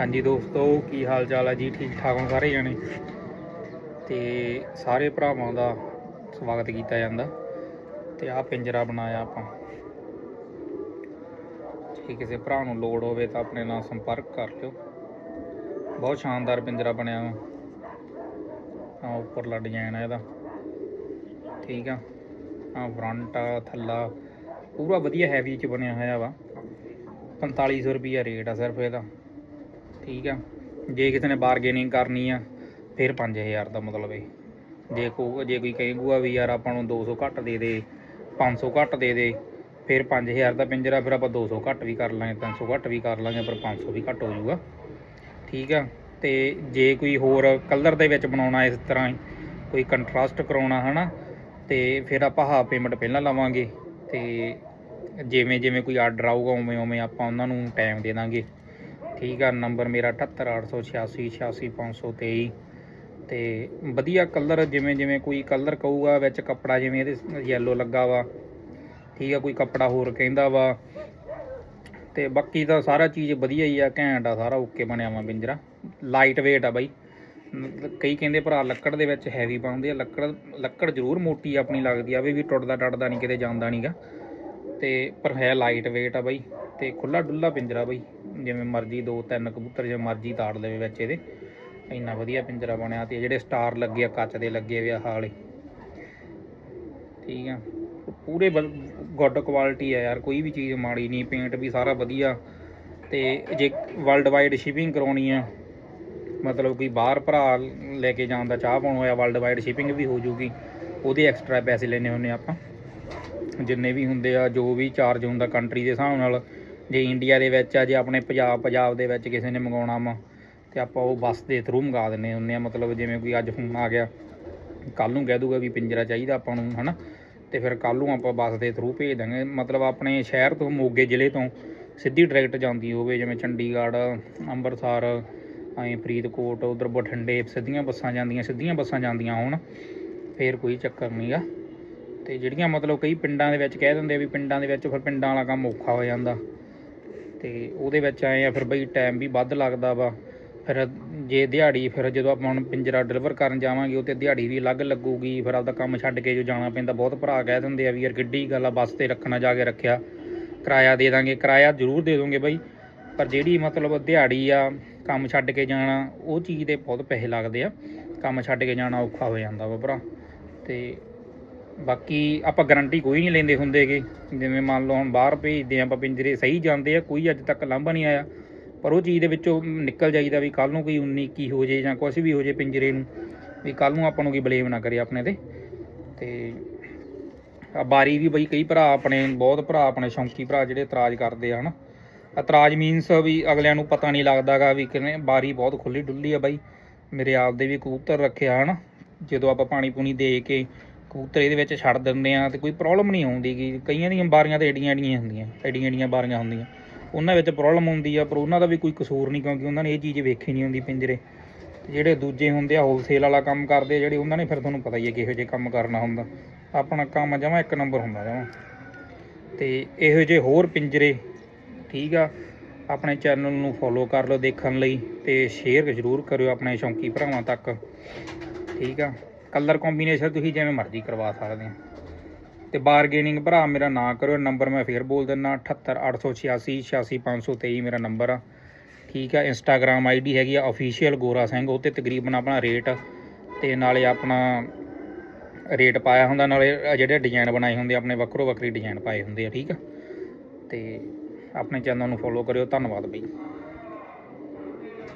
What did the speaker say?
ਹਾਂਜੀ ਦੋਸਤੋ ਕੀ ਹਾਲ ਚਾਲ ਹੈ ਜੀ? ਠੀਕ ਠਾਕ ਹੋ ਸਾਰੇ ਜਣੇ? ਤੇ ਸਾਰੇ ਭਰਾਵਾਂ ਦਾ ਸਵਾਗਤ ਕੀਤਾ ਜਾਂਦਾ। ਤੇ ਆਹ ਪਿੰਜਰਾ ਬਣਾਇਆ ਆਪਾਂ। ਜੇ ਕਿਸੇ ਭਰਾ ਨੂੰ ਲੋੜ ਹੋਵੇ ਤਾਂ ਆਪਣੇ ਨਾਲ ਸੰਪਰਕ ਕਰ ਲਿਓ। ਬਹੁਤ ਸ਼ਾਨਦਾਰ ਪਿੰਜਰਾ ਬਣਿਆ ਵਾ। ਆ ਉੱਪਰਲਾ ਡਿਜ਼ਾਈਨ ਆ ਇਹਦਾ। ਠੀਕ ਆ। ਆ ਫਰੰਟ ਆ, ਥੱਲਾ। ਪੂਰਾ ਵਧੀਆ ਹੈਵੀ ਚ ਬਣਿਆ ਹੋਇਆ ਵਾ। 4500 ਰੁਪਈਆ ਰੇਟ ਆ ਸਿਰਫ ਇਹਦਾ। ਠੀਕ ਆ। ਜੇ ਕਿਸੇ ਨੇ ਬਾਰਗੇਨਿੰਗ ਕਰਨੀ ਆ, ਫਿਰ 5000 ਦਾ ਮਤਲਬ ਇਹ ਜੇ ਕੋ, ਜੇ ਕੋਈ ਕਹੇਗਾ ਵੀ ਯਾਰ ਆਪਾਂ ਨੂੰ 200 ਘੱਟ ਦੇ ਦੇ 500 ਘੱਟ ਦੇ ਦੇ, ਫਿਰ 5000 ਦਾ ਪਿੰਜਰਾ, ਫਿਰ ਆਪਾਂ 200 ਘੱਟ ਵੀ ਕਰ ਲਾਂਗੇ 300 ਘੱਟ ਵੀ ਕਰ ਲਾਂਗੇ ਪਰ 500 ਵੀ ਘੱਟ ਹੋ ਜਾਊਗਾ। ਠੀਕ ਆ। ਤੇ ਜੇ ਕੋਈ ਹੋਰ ਕਲਰ ਦੇ ਵਿੱਚ ਬਣਾਉਣਾ ਇਸ ਤਰ੍ਹਾਂ ਹੀ ਕੋਈ ਕੰਟਰਾਸਟ ਕਰਾਉਣਾ, ਹਨਾ, ਤੇ ਫਿਰ ਆਪਾਂ ਹਾਫ ਪੇਮੈਂਟ ਪਹਿਲਾਂ ਲਵਾਂਗੇ। ਤੇ ਜਿਵੇਂ ਜਿਵੇਂ ਕੋਈ ਆਰਡਰ ਆਊਗਾ ਉਵੇਂ ਉਵੇਂ ਆਪਾਂ ਉਹਨਾਂ ਨੂੰ ਟਾਈਮ ਦੇ ਦਾਂਗੇ। ਠੀਕ ਆ, ਨੰਬਰ ਮੇਰਾ 78886 86523 ਤੇ ਵਧੀਆ ਕਲਰ ਜਿਵੇਂ ਜਿਵੇਂ ਕੋਈ ਕਲਰ ਕਹੂਗਾ, ਵਿੱਚ ਕੱਪੜਾ ਜਿਵੇਂ ਇਹਦੇ ਯੈਲੋ ਲੱਗਾ ਵਾ, ਠੀਕ ਆ, ਕੋਈ ਕੱਪੜਾ ਹੋਰ ਕਹਿੰਦਾ ਵਾ। ਤੇ ਬਾਕੀ ਤਾਂ ਸਾਰਾ ਚੀਜ਼ ਵਧੀਆ ਹੀ ਆ, ਘੈਂਟ ਆ, ਸਾਰਾ ਓਕੇ ਬਣਿਆ ਵਾ ਪਿੰਜਰਾ ਲਾਈਟ weight ਆ ਬਾਈ। ਕਈ ਕਹਿੰਦੇ ਭਰਾ ਲੱਕੜ ਦੇ ਵਿੱਚ ਹੈਵੀ ਪਾਉਂਦੇ ਆ, ਲੱਕੜ ਲੱਕੜ ਜ਼ਰੂਰ ਮੋਟੀ ਆਪਣੀ ਲੱਗਦੀ ਆ, ਵੀ ਵੀ ਟੁੱਟਦਾ ਟੱਟਦਾ ਨਹੀਂ ਕਿਤੇ ਜਾਂਦਾ ਨਹੀਂਗਾ ਤੇ ਪਰ ਹੈ ਲਾਈਟ weight ਆ ਬਾਈ। ਤੇ ਖੁੱਲਾ ਡੁੱਲਾ ਪਿੰਜਰਾ ਬਈ। ਜਿਵੇਂ ਮਰਜ਼ੀ ਦੋ ਤਿੰਨ ਕਬੂਤਰ ਜਿਵੇਂ ਮਰਜ਼ੀ ਤਾੜ ਦੇਵੇ ਵਿੱਚ ਇਹਦੇ। ਇੰਨਾ ਵਧੀਆ ਪਿੰਜਰਾ ਬਣਿਆ ਤੇ ਜਿਹੜੇ ਸਟਾਰ ਲੱਗੇ ਆ, ਕੱਚ ਦੇ ਲੱਗੇ ਹੋਏ ਆ ਹਾਲੇ। ਠੀਕ ਆ। ਪੂਰੇ ਗੁੱਡ ਕੁਆਲਿਟੀ ਆ ਯਾਰ, ਕੋਈ ਵੀ ਚੀਜ਼ ਮਾੜੀ ਨਹੀਂ ਪੇਂਟ ਵੀ ਸਾਰਾ ਵਧੀਆ। ਤੇ ਜੇ ਵਰਲਡ ਵਾਈਡ ਸ਼ਿਪਿੰਗ ਕਰਾਉਣੀ ਆ, ਮਤਲਬ ਕੋਈ ਬਾਹਰ ਭਰਾ ਲੈ ਕੇ ਜਾਣ ਦਾ ਚਾਹ ਪਾਉਣ ਹੋਇਆ ਵਰਲਡ ਵਾਈਡ ਸ਼ਿਪਿੰਗ ਵੀ ਹੋ ਜੂਗੀ ਉਹਦੇ ਐਕਸਟਰਾ ਪੈਸੇ ਲੈਣੇ ਹੁੰਦੇ ਆਪਾਂ। ਜਿੰਨੇ ਵੀ ਹੁੰਦੇ ਆ, ਜੋ ਵੀ ਚਾਰਜ ਹੁੰਦਾ ਕੰਟਰੀ ਦੇ ਹਿਸਾਬ ਨਾਲ ਜੇ ਇੰਡੀਆ ਦੇ ਵਿੱਚ ਆ, ਜੇ ਆਪਣੇ ਪੰਜਾਬ ਪੰਜਾਬ ਦੇ ਵਿੱਚ ਕਿਸੇ ਨੇ ਮੰਗਾਉਣਾ ਵਾ, ਤੇ ਆਪਾਂ ਉਹ ਬੱਸ ਦੇ ਥਰੂ ਮੰਗਾ ਦਿੰਨੇ ਹੁੰਦੇ ਆ। ਮਤਲਬ ਜਿਵੇਂ ਕੋਈ ਅੱਜ ਫੋਨ ਆ ਗਿਆ ਕੱਲ ਨੂੰ ਕਹਿ ਦੂਗਾ ਵੀ ਪਿੰਜਰਾ ਚਾਹੀਦਾ ਆਪਾਂ ਨੂੰ, ਹਨਾ? ਤੇ ਫਿਰ ਕੱਲ ਨੂੰ ਆਪਾਂ ਬੱਸ ਦੇ ਥਰੂ ਭੇਜ ਦਾਂਗੇ ਮਤਲਬ ਆਪਣੇ ਸ਼ਹਿਰ ਤੋਂ, ਮੋਗੇ ਜ਼ਿਲ੍ਹੇ ਤੋਂ ਸਿੱਧੀ ਡਾਇਰੈਕਟ ਜਾਂਦੀ ਹੋਵੇ, ਜਿਵੇਂ ਚੰਡੀਗੜ੍ਹ, ਅੰਮ੍ਰਿਤਸਰ, ਐਂ ਫਰੀਦਕੋਟ, ਉਧਰ ਬਠਿੰਡੇ, ਸਿੱਧੀਆਂ ਬੱਸਾਂ ਜਾਂਦੀਆਂ, ਸਿੱਧੀਆਂ ਬੱਸਾਂ ਜਾਂਦੀਆਂ ਹੋਣ, ਫੇਰ ਕੋਈ ਚੱਕਰ ਨਹੀਂਗਾ ਤੇ ਜਿਹੜੀਆਂ ਮਤਲਬ ਕਈ ਪਿੰਡਾਂ ਦੇ ਵਿੱਚ ਕਹਿ ਦਿੰਦੇ ਵੀ ਪਿੰਡਾਂ ਦੇ ਵਿੱਚ ਫਿਰ ਪਿੰਡਾਂ ਵਾਲਾ ਕੰਮ ਔਖਾ ਹੋ ਜਾਂਦਾ। ਤੇ ਉਹਦੇ ਵਿੱਚ ਆਏ ਆ ਫਿਰ ਬਈ ਟਾਈਮ ਵੀ ਵੱਧ ਲੱਗਦਾ ਵਾ। ਫਿਰ ਜੇ ਦਿਹਾੜੀ ਫਿਰ ਜਦੋਂ ਆਪਾਂ ਹੁਣ ਪਿੰਜਰਾ ਡਿਲੀਵਰ ਕਰਨ ਜਾਵਾਂਗੇ, ਉਹ ਤੇ ਦਿਹਾੜੀ ਵੀ ਅਲੱਗ ਲੱਗੂਗੀ। ਫਿਰ ਆਪਦਾ ਕੰਮ ਛੱਡ ਕੇ ਜੋ ਜਾਣਾ ਪੈਂਦਾ, ਬਹੁਤ ਭਰਾ ਕਹਿ ਦਿੰਦੇ ਆ ਵੀ ਯਾਰ ਕਿੱਡੀ ਗੱਲ ਆ, ਬੱਸ ਤੇ ਰੱਖਣਾ ਜਾ ਕੇ ਰੱਖਿਆ। ਕਿਰਾਇਆ ਦੇ ਦਾਂਗੇ, ਕਿਰਾਇਆ ਜ਼ਰੂਰ ਦੇ ਦੋਗੇ ਬਾਈ। ਪਰ ਜਿਹੜੀ ਮਤਲਬ ਦਿਹਾੜੀ ਆ, ਕੰਮ ਛੱਡ ਕੇ ਜਾਣਾ, ਉਹ ਚੀਜ਼ ਦੇ ਬਹੁਤ ਪੈਸੇ ਲੱਗਦੇ ਆ। ਕੰਮ ਛੱਡ ਕੇ ਜਾਣਾ ਔਖਾ ਹੋ ਜਾਂਦਾ ਵਾ ਭਰਾ। ਤੇ ਬਾਕੀ ਆਪਾਂ ਗਾਰੰਟੀ ਕੋਈ ਨਹੀਂ ਲੈਂਦੇ ਹੁੰਦੇਗੇ ਜਿਵੇਂ ਮੰਨ ਲਓ ਹੁਣ ਬਾਹਰ ਭੇਜਦੇ ਆ ਆਪਾਂ ਪਿੰਜਰੇ ਸਹੀ ਜਾਂਦੇ ਆ, ਕੋਈ ਅੱਜ ਤੱਕ ਲਾਂਭਾ ਨਹੀਂ ਆਇਆ। ਪਰ ਉਹ ਚੀਜ਼ ਦੇ ਵਿੱਚੋਂ ਨਿਕਲ ਜਾਈਦਾ ਵੀ ਕੱਲ ਨੂੰ ਕੋਈ 19 ਕੀ ਹੋ ਜੇ ਜਾਂ ਕੁਝ ਵੀ ਹੋ ਜੇ ਪਿੰਜਰੇ ਨੂੰ, ਵੀ ਕੱਲ ਨੂੰ ਆਪਾਂ ਨੂੰ ਕੋਈ ਬਲੇਮ ਨਾ ਕਰੇ ਆਪਣੇ ਤੇ। ਤੇ ਆ ਬਾਰੀ ਵੀ ਬਈ ਕਈ ਭਰਾ ਆਪਣੇ, ਬਹੁਤ ਭਰਾ ਆਪਣੇ, ਸ਼ੌਂਕੀ ਭਰਾ ਜਿਹੜੇ ਇਤਰਾਜ਼ ਕਰਦੇ ਆ, ਹਨਾ। ਇਤਰਾਜ਼ ਮੀਨਸ ਵੀ ਅਗਲਿਆਂ ਨੂੰ ਪਤਾ ਨਹੀਂ ਲੱਗਦਾਗਾ ਵੀ ਕਿਵੇਂ ਬਾਰੀ ਬਹੁਤ ਖੁੱਲੀ ਡੁੱਲੀ ਆ ਬਾਈ। ਮੇਰੇ ਆਪ ਦੇ ਵੀ ਕਬੂਤਰ ਰੱਖਿਆ ਹਨਾ। ਜਦੋਂ ਆਪਾਂ ਪਾਣੀ ਪੂਣੀ ਦੇ ਕੇ ਕਬੂਤਰ ਇਹਦੇ ਵਿੱਚ ਛੱਡ ਦਿੰਦੇ ਆ ਤੇ ਕੋਈ ਪ੍ਰੋਬਲਮ ਨਹੀਂ ਆਉਂਦੀ ਕਿ ਕਈਆਂ ਦੀਆਂ ਬਾਰੀਆਂ ਤੇ ਏਡੀਆਂ ਏਡੀਆਂ ਹੁੰਦੀਆਂ ਏਡੀਆਂ ਏਡੀਆਂ ਬਾਰੀਆਂ ਹੁੰਦੀਆਂ। ਉਹਨਾਂ ਵਿੱਚ ਪ੍ਰੋਬਲਮ ਹੁੰਦੀ ਆ, ਪਰ ਉਹਨਾਂ ਦਾ ਵੀ ਕੋਈ ਕਸੂਰ ਨਹੀਂ ਕਿਉਂਕਿ ਉਹਨਾਂ ਨੇ ਇਹ ਚੀਜ਼ ਵੇਖੀ ਨਹੀਂ ਹੁੰਦੀ ਪਿੰਜਰੇ। ਜਿਹੜੇ ਦੂਜੇ ਹੁੰਦੇ ਆ ਹੋਲਸੇਲ ਵਾਲਾ ਕੰਮ ਕਰਦੇ ਆ, ਜਿਹੜੇ ਉਹਨਾਂ ਨੇ ਫਿਰ ਤੁਹਾਨੂੰ ਪਤਾ ਹੀ ਹੈ ਕਿਹੋ ਜਿਹੇ ਕੰਮ ਕਰਨਾ ਹੁੰਦਾ। ਆਪਣਾ ਕੰਮ ਜਮਾ ਇੱਕ ਨੰਬਰ ਹੁੰਦਾ ਜਮਾ। ਤੇ ਇਹੋ ਜਿਹੇ ਹੋਰ ਪਿੰਜਰੇ, ਠੀਕ ਆ, ਆਪਣੇ ਚੈਨਲ ਨੂੰ ਫੋਲੋ ਕਰ ਲਓ ਦੇਖਣ ਲਈ ਤੇ ਸ਼ੇਅਰ ਜ਼ਰੂਰ ਕਰਿਓ ਆਪਣੇ ਸ਼ੌਂਕੀ ਭਰਾਵਾਂ ਤੱਕ, ਠੀਕ ਆ। ਕਲਰ ਕੰਬੀਨੇਸ਼ਨ ਤੁਸੀਂ ਜਿਵੇਂ ਮਰਜ਼ੀ ਕਰਵਾ ਸਕਦੇ ਆ ਤੇ ਬਾਰਗੇਨਿੰਗ ਭਰਾ ਮੇਰਾ ਨਾ ਕਰਿਓ ਨੰਬਰ ਮੈਂ ਫੇਰ ਬੋਲ ਦਿੰਨਾ 78886 86523 ਮੇਰਾ ਨੰਬਰ ਆ। ਠੀਕ ਆ ਇੰਸਟਾਗ੍ਰam ਆਈਡੀ ਹੈਗੀ ਆ ਅਫੀਸ਼ੀਅਲ ਗੋਰਾ ਸਿੰਘ, ਉਹ ਤੇ ਤਕਰੀਬਨ ਆਪਣਾ ਰੇਟ ਤੇ ਨਾਲੇ ਆਪਣਾ ਰੇਟ ਪਾਇਆ ਹੁੰਦਾ, ਨਾਲੇ ਜਿਹੜੇ ਡਿਜ਼ਾਈਨ ਬਣਾਏ ਹੁੰਦੇ ਆਪਣੇ ਵੱਖਰੋ ਵੱਖਰੀ ਡਿਜ਼ਾਈਨ ਪਾਏ ਹੁੰਦੇ ਆ, ਠੀਕ ਆ। ਤੇ ਆਪਣੇ ਚੈਨਲ ਨੂੰ ਫੋਲੋ ਕਰਿਓ, ਧੰਨਵਾਦ ਬਈ।